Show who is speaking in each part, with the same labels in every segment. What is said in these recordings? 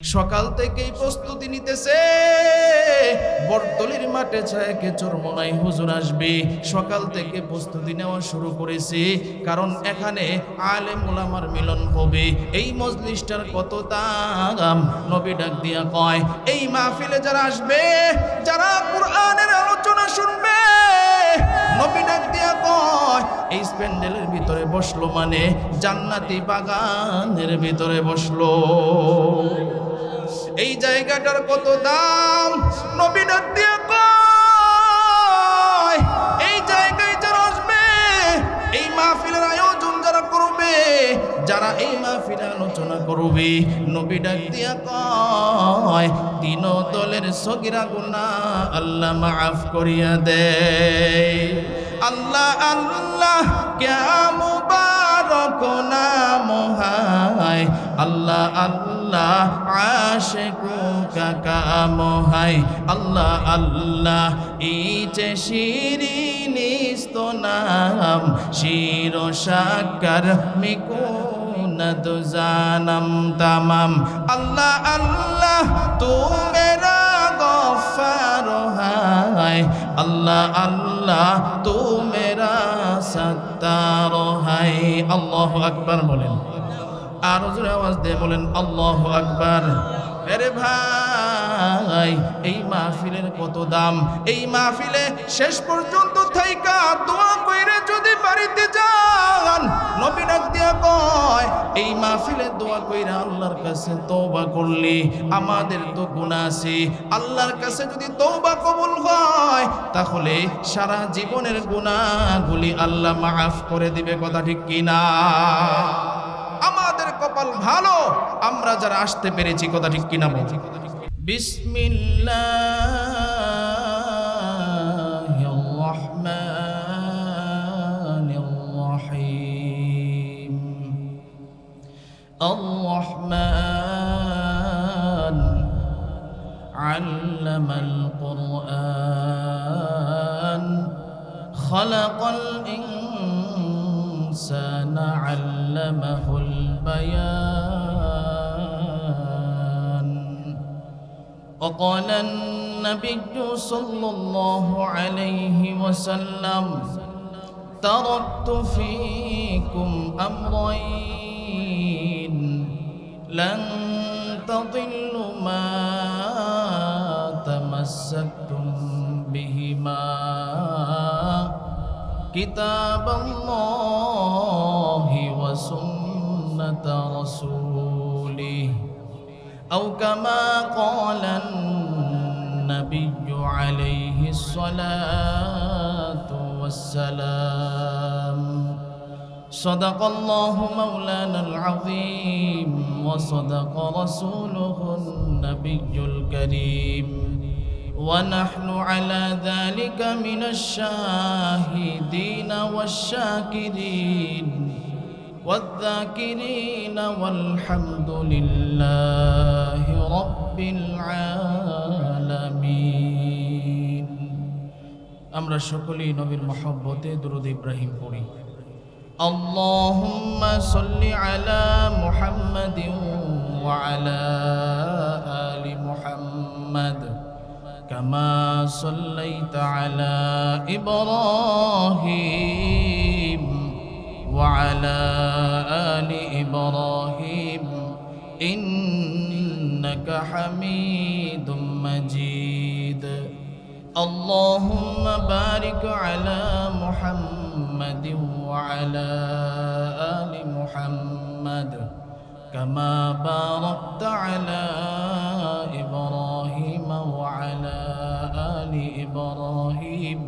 Speaker 1: সকাল থেকেই প্রস্তুতি নিতেছে। বরতলির মাঠে ছায়াকে চরমনাই হুজুর আসবে। সকাল থেকে প্রস্তুতি নেওয়া শুরু করেছে। কারণ এখানে আলে মোলামার মিলন হবে। এই মজলিসটার কত দাম? নবী ডাক দিয়া কয়, এই মাহফিলে যারা আসবে, যারা কোরআনের আলোচনা শুনবে কয়, এই স্প্যান্ডেলের ভিতরে বসল মানে? জান্নাতি বাগানের ভিতরে বসল। এই জায়গাটার কত দাম? নবী ডাক কয়, এই জায়গায় যারা আসবে, এই মাহফিলের আয়োজন যারা করবে, যারা এই মাহফিলে আলোচনা করবে, নবী ডাক দিয়া কয়, তিন দলের সগিরা গুনা আল্লাহ মাফ করিয়া দেয়। আল্লাহ আল্লাহ, ক্যা মুবারক নাম হায়। আল্লাহ আল্লাহ, আশেকু কাকাম হায়। আল্লাহ আল্লাহ, ইচে শিরিনিস্ত নাম, শির সাকার মিকুনত জানম তামাম। আল্লাহ আল্লাহ তু গফার হায় আল্লাহ আল্লাহ তো মেরা সত্তার হায় আল্লাহ আকবার বলেন। আর জোরে আওয়াজ দিয়ে বলেন, আল্লাহ আকবার। আরে ভাই, এই মাহফিলের কত দাম? এই মাহফিলে শেষ পর্যন্ত থাইকা দোয়া কইরে যদি বাড়িতে যান, নবী ডাক দিয়া কয়, এই মাহফিলে দোয়া কইরা আল্লাহর কাছে তওবা করলি, আমাদের তো গুনাহ আছে। আল্লাহর কাছে যদি তওবা কবুল হয়, তাহলে সারা জীবনের গুনাহগুলি আল্লাহ মাফ করে দিবে। কথা ঠিক কিনা? আমাদের কপাল ভালো আমরা যারা আসতে পেরেছি কথা ঠিক কিনা বল বিসমিল্লাহির صلى الله عليه وسلم. تركت فيكم أمرين. لن تضلوا ما تمسكتم بهما. كتاب الله وسنة رسوله. أو كما قال النبي عليه الصلاة والسلام. صدق الله مولانا العظيم وصدق رسوله النبي الكريم. ونحن على ذلك من الشاهدين والشاكرين والذاكرين والحمد لله رب العالمين. আমরা সকলেই নবীর মহব্বতে দুরুদ ইব্রাহিম পড়ি اللهم صل على محمد وعلى آل محمد كما صليت على إبراهيم وعلى آل إبراهيم إنك حميد مجيد اللهم بارك على محمد وعلى آل محمد كما باركت على إبراهيم وعلى آل إبراهيم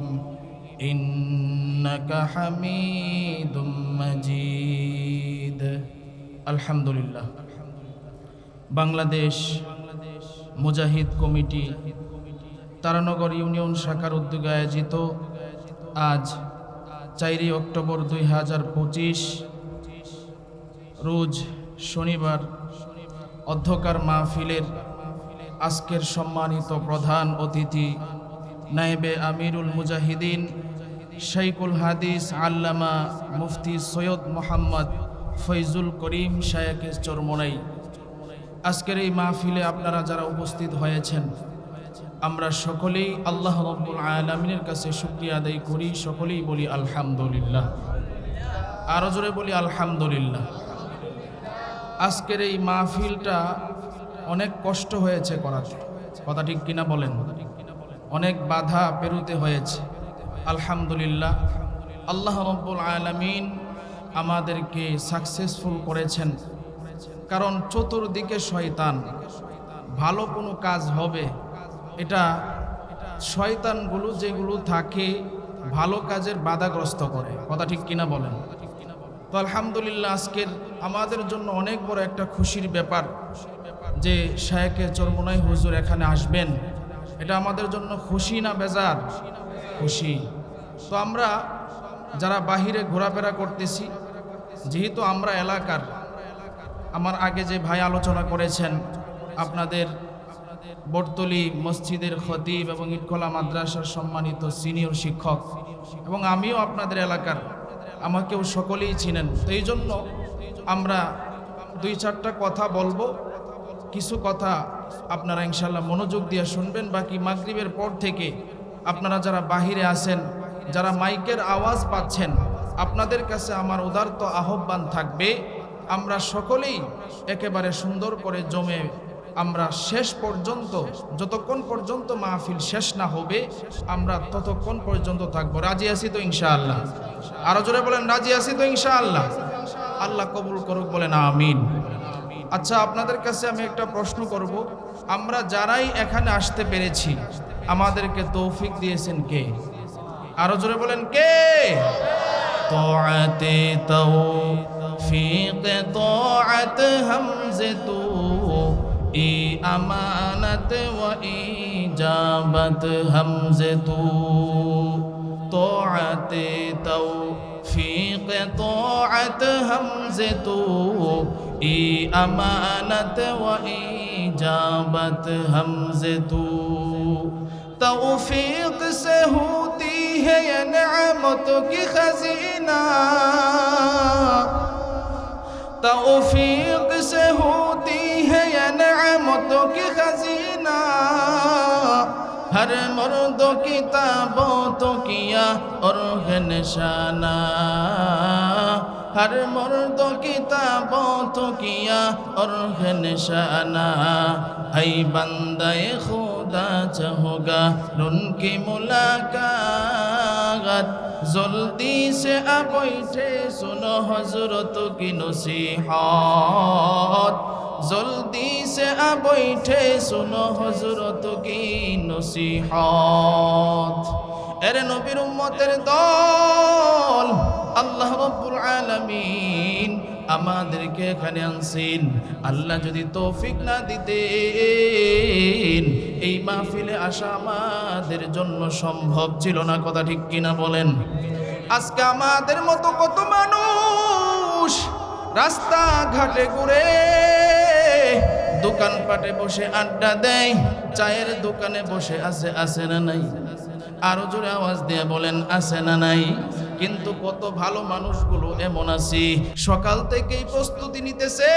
Speaker 1: إنك حميد مجيد الحمد لله বাংলাদেশ মুজাহিদ কমিটি তারানগর ইউনিয়ন শাখার উদ্যোগে আয়োজিত আজ চারই অক্টোবর দুই হাজার পঁচিশ রোজ শনিবার অধ্যকার মাহফিলের আজকের সম্মানিত প্রধান অতিথি নায়েবে আমিরুল মুজাহিদিন শাইকুল হাদিস আল্লামা মুফতি সৈয়দ মোহাম্মদ ফৈজুল করিম শায়েকের চরমনাই। আজকের এই মাহফিলে আপনারা যারা উপস্থিত হয়েছেন আমরা সকলেই আল্লাহ রব্বুল আলমিনের কাছে শুক্রিয়া আদায় করি, সকলেই বলি আলহামদুলিল্লাহ। আরও জোরে বলি আলহামদুলিল্লাহ। আজকের এই মাহফিলটা অনেক কষ্ট হয়েছে করাতে কথা ঠিক কিনা বলেন? অনেক বাধা পেরুতে হয়েছে। আলহামদুলিল্লাহ। আল্লাহ রব্বুল আলমিন আমাদেরকে সাকসেসফুল করেছেন। কারণ চতুর্দিকে শয়তান। ভালো কোনো কাজ হবে এটা শয়তানগুলো যেগুলো থাকে ভালো কাজের বাধাগ্রস্ত করে। কথা ঠিক কিনা বলেন? তো আলহামদুলিল্লাহ আজকের আমাদের জন্য অনেক বড় একটা খুশির ব্যাপার যে শায়েকে চরমনাই হুজুর এখানে আসবেন। এটা আমাদের জন্য খুশি না বেজার? খুশি। তো আমরা যারা বাহিরে ঘোরাফেরা করতেছি, যেহেতু আমরা এলাকার, আমার আগে যে ভাই আলোচনা করেছেন, আপনাদের বটতলি মসজিদের খতিব এবং ইটকলা মাদ্রাসার সম্মানিত সিনিয়র শিক্ষক এবং আমিও আপনাদের এলাকার, আমাকেও সকলেই চিনেন। এই জন্য আমরা দুই চারটা কথা বলব, কিছু কথা আপনারা ইনশাল্লাহ মনোযোগ দিয়ে শুনবেন, বাকি মাগরিবের পর থেকে আপনারা যারা বাহিরে আছেন, যারা মাইকের আওয়াজ পাচ্ছেন, আপনাদের কাছে আমার উদারত আহ্বান থাকবে, আমরা সকলেই একেবারে সুন্দর করে জমে আমরা শেষ পর্যন্ত যতক্ষণ পর্যন্ত মাহফিল শেষ না হবে আমরা ততক্ষণ পর্যন্ত থাকবো রাজি আছি তো ইনশাআল্লাহ আরো জোরে বলেন রাজি আছি তো ইনশাআল্লাহ আল্লাহ কবুল করুক বলেন আমিন আচ্ছা আপনাদের কাছে আমি একটা প্রশ্ন করব আমরা যারাই এখানে আসতে পেরেছি আমাদেরকে তৌফিক দিয়েছেন কে আরো জোরে বলেন কে طاعت توفیق طاعت حمزه تو ای امانت و ایجابت حمز تو طاعت توفیق طاعت حمز تو ای امانت و ایجابت حمز تو توفیق سے ہوتی ہے یہ نعمت کی خزینہ توفیق سے ہوتی ہے یہ نعمتوں کی خزینہ ہر مردوں کی تابوں تو کیا اور ہے نشانہ ہر مردوں کی تابوں تو کیا اور ہے نشانہ اے بندے خدا چاہوگا ان کی ملاقات জলদি সে বৈঠে শুনো হজরত কি নসিহত। জলদি সে বৈঠে শুনো হজরত কি নসিহত। এর নবীর উম্মতের দল, আল্লাহ রব্বুল আলামিন আমাদেরকে এখানে আনছেন। আল্লাহ যদি তৌফিক না দিতেন, এই মাহফিলে আসা আমাদের জন্য সম্ভব ছিল না, কথা ঠিক কিনা বলেন? আজকে আমাদের মতো কত মানুষ রাস্তা ঘাটে ঘুরে দোকানপাটে বসে আড্ডা দেয়, চায়ের দোকানে বসে আছে আছে না নাই? আরও জোরে আওয়াজ দিয়ে বলেন, আছে না নাই? কিন্তু কত ভালো মানুষগুলো এমন আছি। সকাল থেকেই প্রস্তুতি নিতেছে।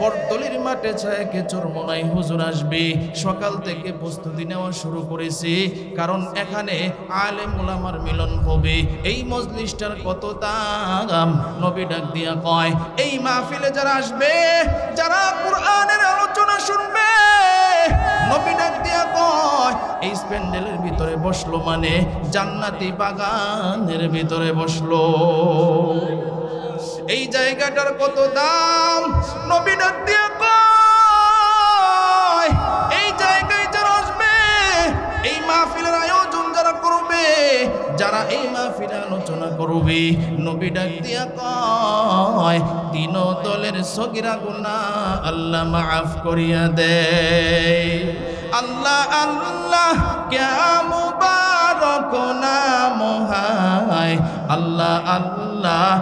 Speaker 1: বরতলির মাঠে ছায়াকে চরমনাই হুজুর আসবে। সকাল থেকে প্রস্তুতি নেওয়া শুরু করেছে। কারণ এখানে আলে মোলামার মিলন হবে। এই মজলিসটার কত দাম? নবী ডাক দিয়া কয়, এই মাহফিলে যারা আসবে, যারা কোরআনের আলোচনা শুনবে দিয়া এই স্প্যান্ডেলের ভিতরে বসল মানে? জান্নাতি বাগানের ভিতরে বসল। এই জায়গাটার কত দাম? নবী ডাক দিয়া এই জায়গায় যারা আসবে, এই মাহফিলের আয়োজন যারা করবে, যারা এই মাহফিলে আলোচনা করবে, নবী ডাক দিয়া কয়, তিন দলের সগিরা গুনা আল্লাহ মাফ করিয়া দেয়। আল্লাহ আল্লাহ, ক্যা মুবারক নাম আল্লাহ আল্লাহ,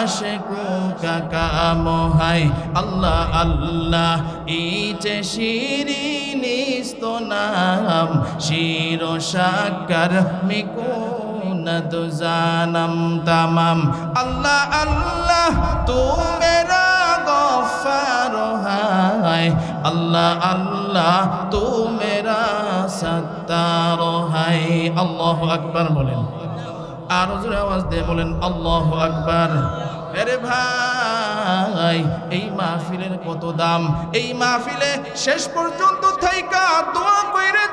Speaker 1: আশেকু কাকাম হায়। আল্লাহ আল্লাহ, ইচে শিরিনিস্ত নাম, শির সাকার মিকুনদ জানম তামাম। আল্লাহ আল্লাহ তু মেরা গফারহায় আল্লাহ আল্লাহ তো মেরা আল্লাহ বলেন। জোরে আওয়াজ দিয়ে বলেন, আল্লাহ আকবার। আরে ভাই, এই মাহফিলের কত দাম? এই মাহফিলে শেষ পর্যন্ত থাইকা দোয়া কইরে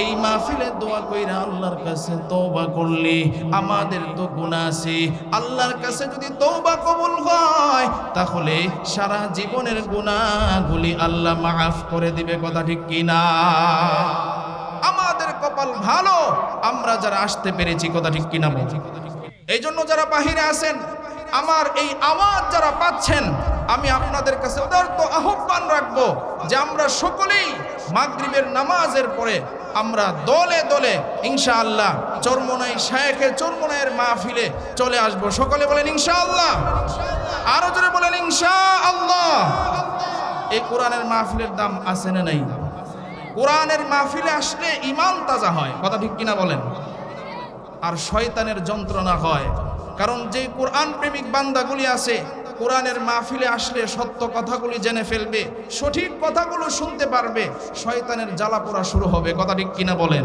Speaker 1: এই মাহফিলে দোয়া কইরা আল্লাহর কাছে তওবা করলি আমাদের তো গুনাহ আছে। আল্লাহর কাছে যদি তওবা কবুল হয়, তাহলে সারা জীবনের গুনাহগুলি আল্লাহ মাফ করে দিবে, কথা ঠিক কিনা? আমাদের কপাল ভালো, আমরা যারা আসতে পেরেছি, কথা ঠিক কিনা এই জন্য যারা বাহিরে আছেন, আমার এই আওয়াজ যারা পাচ্ছেন, আমি আপনাদের কাছে উদারত আহ্বান রাখব যে আমরা সকলেই মাগরিবের নামাজের পরে আমরা দলে দলে ইনশাআল্লাহ চরমনাই শায়েখের চরমনাইয়ের মাহফিলে চলে আসব। সকলে বলেন ইনশাআল্লাহ। আরও জোরে বলেন ইনশাআল্লাহ। এই কোরআনের মাহফিলের দাম আছে না নাই? কোরআনের মাহফিলে আসলে ইমান তাজা হয়, কথা ঠিক কিনা বলেন? আর শয়তানের যন্ত্রণা হয়, কারণ যে কোরআন প্রেমিক বান্দাগুলি আছে কোরআনের মাহফিলে আসলে সত্য কথাগুলি জেনে ফেলবে, সঠিক কথাগুলো শুনতে পারবে, শয়তানের জ্বালা পোড়া শুরু হবে। কথা ঠিক কিনা বলেন?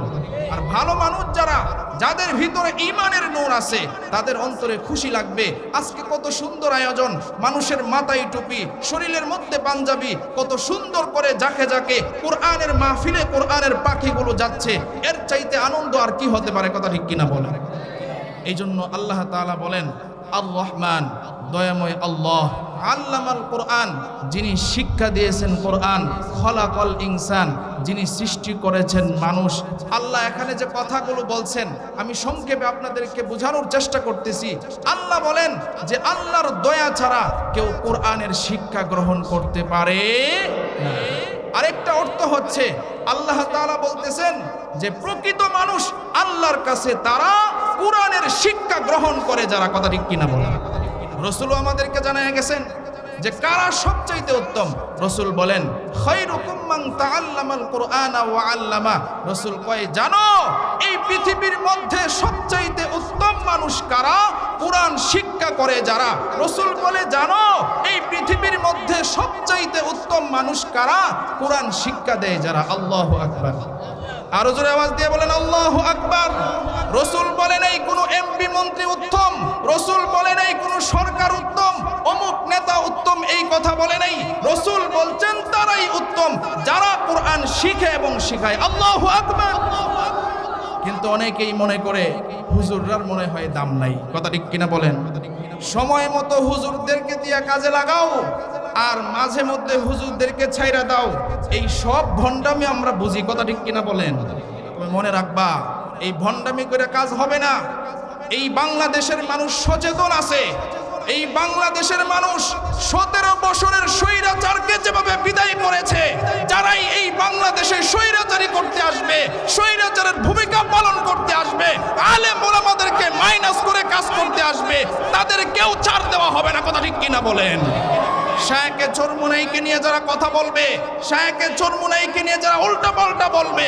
Speaker 1: আর ভালো মানুষ যারা, যাদের ভিতরে ইমানের নূর আছে, তাদের অন্তরে খুশি লাগবে। আজকে কত সুন্দর আয়োজন, মানুষের মাথায় টুপি, শরীরের মধ্যে পাঞ্জাবি, কত সুন্দর করে যাকে যাকে কোরআনের মাহফিলে কোরআনের পাখিগুলো যাচ্ছে। এর চাইতে আনন্দ আর কি হতে পারে? কথা ঠিক কিনা বলেন? এই জন্য আল্লাহ তাআলা বলেন আল রহমান দয়াময় আল্লাহ। আল্লামাল কোরআন। যিনি শিক্ষা দিয়েছেন কোরআন, খলাকল ইনসান, যিনি সৃষ্টি করেছেন মানুষ। আল্লাহ এখানে যে কথাগুলো বলছেন, আমি সংক্ষেপে আপনাদেরকে বোঝানোর চেষ্টা করতেছি। আল্লাহ বলেন যে, আল্লাহর দয়া ছাড়া কেউ কোরআনের শিক্ষা গ্রহণ করতে পারে আরেকটা অর্থ হচ্ছে, আল্লাহ তাআলা বলতেছেন যে, প্রকৃত মানুষ আল্লাহর কাছে তারা কোরআনের শিক্ষা গ্রহণ করে যারা, কথা ঠিক কিনা বলে রসুলও আমাদেরকে জানায় গেছেন যে কারা সবচাইতে উত্তম? রসুল বলেন রসুল কয়, জানো, এই পৃথিবীর মধ্যে সবচাইতে উত্তম মানুষ কারা? কোরআন শিক্ষা করে যারা। রসুল বলে, জানো, এই পৃথিবীর মধ্যে সবচাইতে উত্তম মানুষ কারা? কোরআন শিক্ষা দেয় যারা। আল্লাহু আকবার। আরও জোরে আওয়াজ দিয়ে বলেন, আল্লাহু আকবার। রসুল বলে এই কোনো এমপি মন্ত্রী উত্তম, রসুল বলে এই কোনো সরকার উত্তম, অমুক নেতা উত্তম এই কথা বলে নাই। রসুল বলছেন তারাই উত্তম, যারা কোরআন শিখে এবং শিখায়। আল্লাহু আকবার। কিন্তু অনেকেই মনে করে হুজুররার মনে হয় দাম নাই। কথা ঠিক কিনা বলেন? সময় মতো হুজুরদেরকে দিয়া কাজে লাগাও, আর মাঝে মধ্যে হুজুরদেরকে ছাইরা দাও। এই সব ভণ্ডামি আমরা বুঝি। কথা ঠিক কিনা বলেন? তবে মনে রাখবা এই ভণ্ডামি করে কাজ হবে না। এই বাংলাদেশের মানুষ সচেতন আছে। এই বাংলাদেশের মানুষ সতেরো বছরের স্বৈরাচারকে যেভাবে বিদায় করেছে, যারাই এই বাংলাদেশে স্বৈরাচারী করতে আসবে, স্বৈরাচারের ভূমিকা পালন করতে আসবে, আলেম ওলামাদেরকে মাইনাস করে কাজ করতে আসবে তাদের কেউ ছাড় দেওয়া হবে না, কথা ঠিক কিনা বলেন? শায়কে চরমুনাইকে নিয়ে যারা কথা বলবে শায়কে চরমুনাইকে নিয়ে যারা উল্টা পাল্টা বলবে,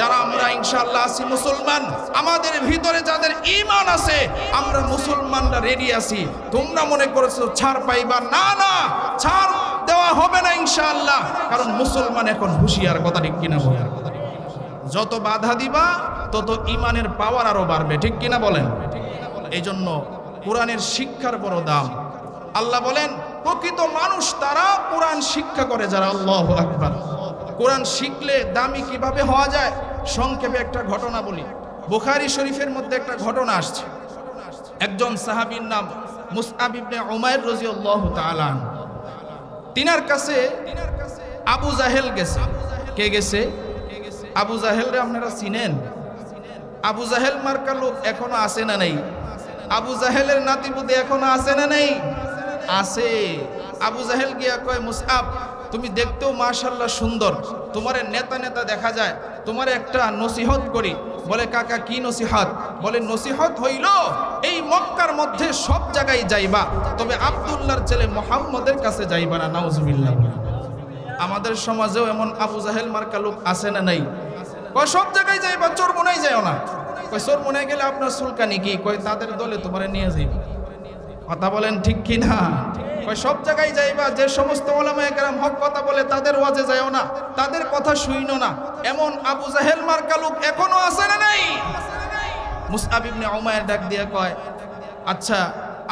Speaker 1: যারা আমরা ইনশাআল্লাহ আছি মুসলমান, আমাদের ভিতরে যাদের ঈমান আছে, আমরা মুসলমানরা রেডি আছি। তোমরা মনে করেছ ছাড় পাইবা? না না, ছাড় দেওয়া হবে না ইনশাআল্লাহ। কারণ মুসলমান এখন হুঁশিয়ার কথা ঠিক কিনা বলে যত বাধা দিবা, তত ইমানের পাওয়ার আরও বাড়বে, ঠিক কিনা বলেন? এই জন্য কোরআনের শিক্ষার বড় দাম। আল্লাহ বলেন প্রকৃত মানুষ তারা কোরআন শিক্ষা করে যারা আল্লাহ আকবার। কোরআন শিখলে দামি কীভাবে হওয়া যায়? সংক্ষেপে একটা ঘটনা বলি। বুখারি শরীফের মধ্যে একটা ঘটনা আসছে। একজন সাহাবীর নাম মুসআব ইবনে উমাইর রাদিয়াল্লাহু তাআলা। তিনার কাছে আবু জাহেল গেছে। কে গেছে? আবু জাহেল রে আপনারা চিনেন? আবু জাহেল মার্কা লোক এখনও আছে না নেই? আবু জাহেলের নাতিপুতি এখনও আছে না নেই? আছে। আবু জাহেল গিয়া কয় মুসআব তুমি দেখতেও মাশাল্লাহ সুন্দর। তোমার নেতা নেতা দেখা যায়। তোমার একটা নসিহত করি। বলে, কাকা, কি নসিহত? বলে, নসিহত হইল এই মক্কার মধ্যে সব জায়গায় যাইবা। তবে আব্দুল্লাহর ছেলে মোহাম্মদের কাছে যাইবা না, নাউজুবিল্লাহ। আমাদের সমাজেও এমন আবু জাহেল মার্কা লোক আছে না নাই? কয়, সব জায়গায় যাইবা, চোর মনাই যাও না। কয়, চোর মনে গেলে আপনার সুলকানি কি? কয়, তাদের দলে তোমারে নিয়ে যাইব। কথা বলেন ঠিক কি না সব জায়গায় যাইবা, যে সমস্ত ওলামা একরাম হক কথা বলে তাদের ওয়াজে যায়ও না, তাদের কথা শুইনো না। এমন আবু জাহেল মার্কা লোক এখনও আছে না নাই? মুসআব ইবনে উমায়ের ডাক দিয়ে কয় আচ্ছা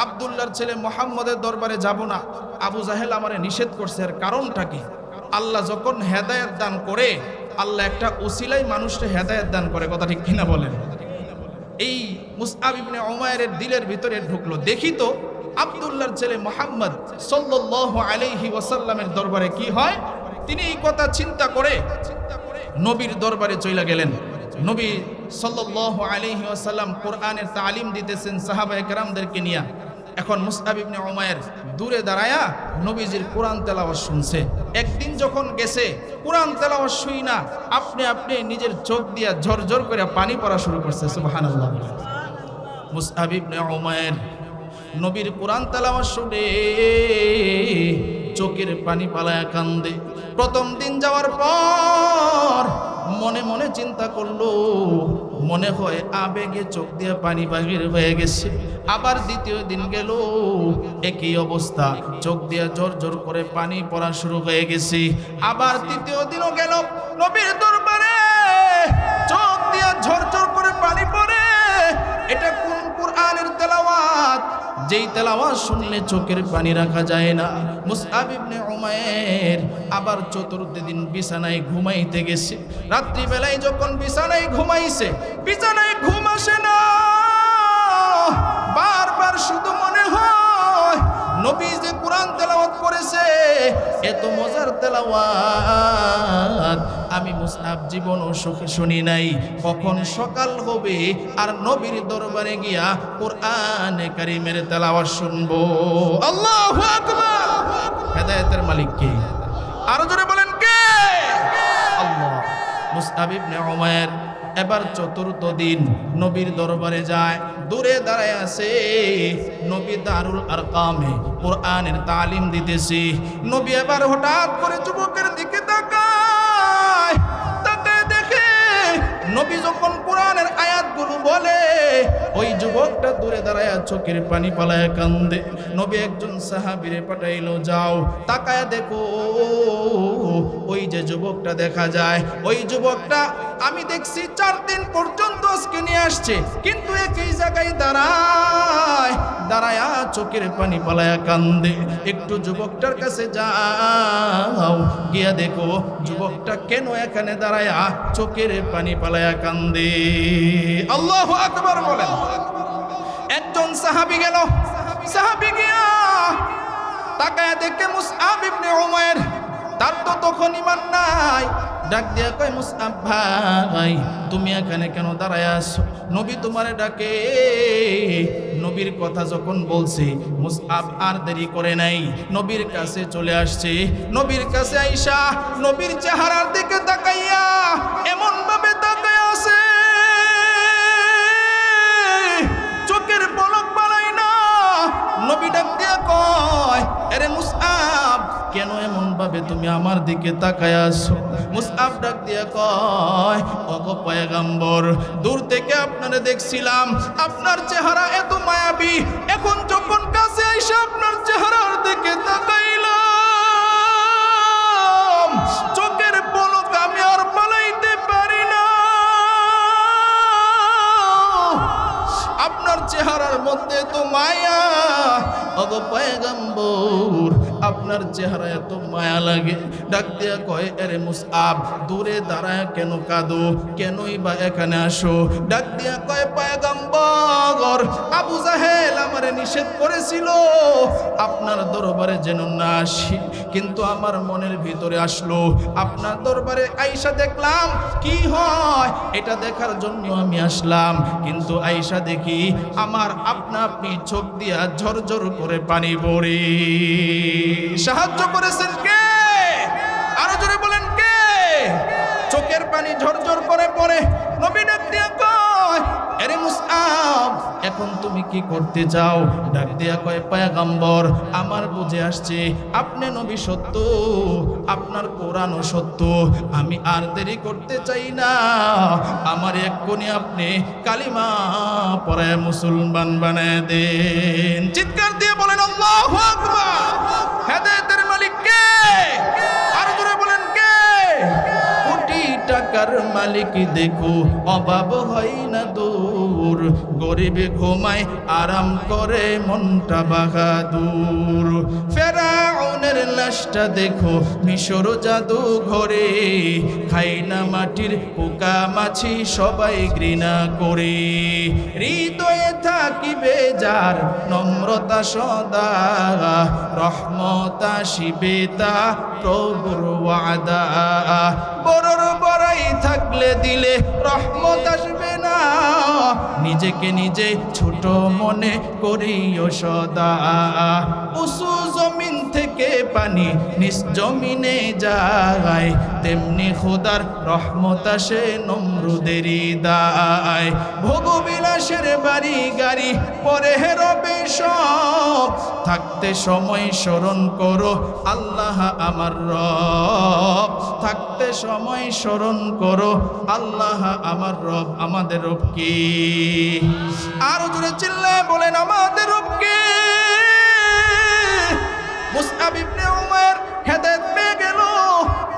Speaker 1: আব্দুল্লাহর ছেলে মোহাম্মদের দরবারে যাব না। আবু জাহেল আমারে নিষেধ করছে, এর কারণটা কি? আল্লাহ যখন হেদায়েত দান করে, আল্লাহ একটা উসিলাই মানুষকে হেদায়েত দান করে, কথা ঠিক কিনা বলেন? এই মুসআব ইবনে উমায়ের দিলের ভিতরে ঢুকলো। দেখি তো, আব্দুল্লাহর ছেলে মোহাম্মদ সাল্লাল্লাহু আলাইহি ওয়াসাল্লামের দরবারে কি হয়? তিনি এই কথা চিন্তা করে নবীর দরবারে চইলা গেলেন। নবী সাল্লাল্লাহু আলাইহি ওয়াসাল্লাম কোরআনের তালিম দিতেছেন সাহাবা একরামদেরকে নিয়া। এখন মুসআব ইবনে উমায়ের দূরে দাঁড়ায়া নবীজির কোরআন তেলাওয়াত শুনছে। একদিন যখন গেছে, কোরআন তেলাওয়াত শুই না, আপনি আপনি নিজের চোখ দিয়া ঝরঝর করে পানি পড়া শুরু করছে, সুবহানাল্লাহ। উমায়ের নবীর কোরআন তেলাওয়াত শুনে চোখের পানি পালায়া কান্দে। প্রথম দিন যাওয়ার পর মনে মনে চিন্তা করল, মনে হয় আবেগে চোখ দিয়ে পানি বাগির হয়ে গেছে। আবার দ্বিতীয় দিন গেল, একই অবস্থা, চোখ দিয়ে জোর জোর করে পানি পড়া শুরু হয়ে গেছে। আবার তৃতীয় দিনও গেল, নবীর দরবারে চোখ দিয়ে ঝরঝর করে পানি পড়ে। এটা কোরআনের তেলাওয়াত। যেই তেলাওয়াত শুনলে চোখের পানি রাখা যায় না। মুসআব ইবনে উমায়ের আবার চতুর্থ দিন বিছানায় ঘুমাইতে গেছে। রাত্রিবেলায় যখন বিছানায় ঘুমাইছে, বিছানায় ঘুম আসে না। বারবার শুধু নবী যে কোরআন তেলাওয়াত করেছে, এত মজার তেলাওয়াত। আমি মুসআব জীবন সুখে শুনি নাই। কখন সকাল হবে আর নবীর দরবারে গিয়া কোরআনে কারিমের তেলাওয়াত শুনব? আল্লাহু হেদায়েতের মালিক কে? আরও জোরে বলেন কে? আল্লাহ। মুসআব ইবনে উমায়ের এবার চতুর্থ দিন নবীর দরবারে যায়, দূরে দাঁড়ায় আছে নবী দারুল আর কামে কোরআনের তালিম দিতেছি। নবী এবার হঠাৎ করে যুবকের দিকে তাকায়। নবী যখন কোরআনের আয়াতগুলো বলে, ওই যুবকটা দূরে দাঁড়ায় চোখের পানি পালায় কান্দে। নবী একজন সাহাবিরে পাঠাইলো, যাও, তাকায় দেখো। ওই যে যুবকটা দেখা যায়, ওই যুবকটা, আমি দেখছি চার দিন পর্যন্ত আজকে নিয়ে আসছে, কিন্তু একই জায়গায় দাঁড়ায়। দাঁড়ায়া চোখের পানি পালায়া কান্দে। একটু যুবকটার কাছে যাও, গিয়া দেখো, যুবকটা কেন এখানে দাঁড়ায়া? চোখের পানি পালায়া কান্দে। আল্লাহ আকবার বলেন। একজন সাহাবি গেল। সাহাবি গিয়া তাকায় দেখে মুসআব ইবনে উমায়ের তার তো তখন ইমান নাই। ডাক দিয়া কয়, মুসআব ভাই, তুমি এখানে কেন দাঁড়ায় আছো? নবী তোমারে ডাকে। নবীর কথা যখন বলছে, মুসআব আর দেরি করে নাই। নবীর কাছে চলে আসছে। নবীর কাছে আইসা নবীর চেহারার দিকে তাকাইয়া এমন ভাবে তাকায় আছে। নবী ডাক দিয়ে কয় আরে মুসআব, কেন এমন ভাবে তুমি আমার দিকে তাকায় আসো মুসআব ডাক দিয়ে কয়, ওগো পয়গাম্বর, দূর থেকে আপনারে দেখছিলাম, আপনার চেহারা এত মায়াবী, এখন যখন কাছে এসে আপনার চেহারার দিকে তাকাইলাম মধ্যে তো মায়া। অগো পয়গম্বর আপনার চেহারা এত মায়া লাগে। ডাক দিয়া কয় আরে মুসআব, দূরে দাঁড়ায় কেন কাঁদো? কেনই বা এখানে আসো? ডাক দিয়া কয়, পয়গম্বর, আবু জাহেল আমারে নিষেধ করেছিল। আপনার দরবারে যেন না আসি, কিন্তু আমার মনের ভিতরে আসলো। আপনার দরবারে আইসা দেখলাম, কি হয়? এটা দেখার জন্য আমি আসলাম। কিন্তু আইসা দেখি, আমার আপনা আপনি চোখ দিয়া ঝরঝর করে পানি পড়ে। সাহায্য করেছেন কে? আরও জোরে বলেন কে? চোখের পানি ঝরঝর করে পরে নবীন আরে মুসআব, এখন তুমি কি করতে চাও? ডাক দিয়া কয়, পায়গাম্বর, আমার বুঝে আসছে, আপনি নবী সত্য, আপনার কোরআনও সত্য। আমি আর দেরি করতে চাই না। আমার এক্ষুনি আপনি কালিমা পড়ায় মুসলমান বানায় দেন। চিৎকার দিয়ে বলেন, আল্লাহু আকবার! হেদায়েতের মালিক কে টাকার মালিক দেখো অভাব হয় না দূর গরিবে ঘুমায় আরাম করে, মনটা বাহাদুর। ফেরাউনের লাশটা দেখো, মিশর জাদু ঘরে। খাই না মাটির পোকা মাছি সবাই ঘৃণা করে। হৃদয়ে থাকিবে যার নম্রতা সদা, রহমতা শিবে তা প্রভুর ওয়াদা। বড়র বড়াই থাকলে দিলে রহমত নিজেকে নিজে ছোট মনে করিও সদা। উসু জমিন থেকে পানি নিজ জমিনে যায়? তেমনি খোদার রহমত আসে নমরুদেরই দায় ভোগবিলাসের বাড়ি গাড়ি পরে হেরবে সব। থাকতে সময় স্মরণ করো আল্লাহ আমার রব। থাকতে সময় স্মরণ করো আল্লাহ আমার রব, আমাদের রব কি? আরও জোরে চিল্লায় বলেন, আমাদের রব কে? মুসআব ইবনে উমর হেদায়েত পেয়ে গেল।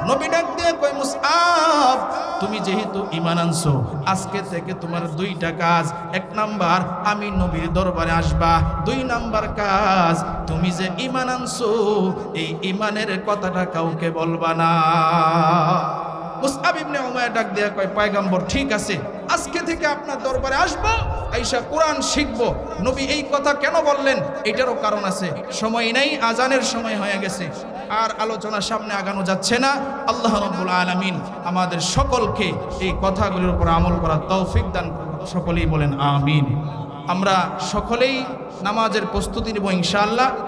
Speaker 1: নবী ডাক দিয়ে কই মুসআব, তুমি যেহেতু ঈমান আনছো, আজকে থেকে তোমার দুইটা কাজ। এক নাম্বার, আমি নবীর দরবারে আসবা। দুই নাম্বার কাজ, তুমি যে ঈমান আনছো, এই ঈমানের কথাটা কাউকে বলবা না। মুসআব ইবনে উমাইর ডাক দিয়া কয়, পয়গম্বর, ঠিক আছে আজকে থেকে আপনার দরবারে আসব, আইসা কোরআন শিখব। নবী এই কথা কেন বললেন? এটারও কারণ আছে। সময় নেই, আজানের সময় হয়ে গেছে। আর আলোচনা সামনে আগানো যাচ্ছে না। আল্লাহ রব্বুল আলামিন আমাদের সকলকে এই কথাগুলির উপর আমল করার তৌফিক দান সকলেই বলেন, আমিন। আমরা সকলেই নামাজের প্রস্তুতি নেব ইনশাআল্লাহ।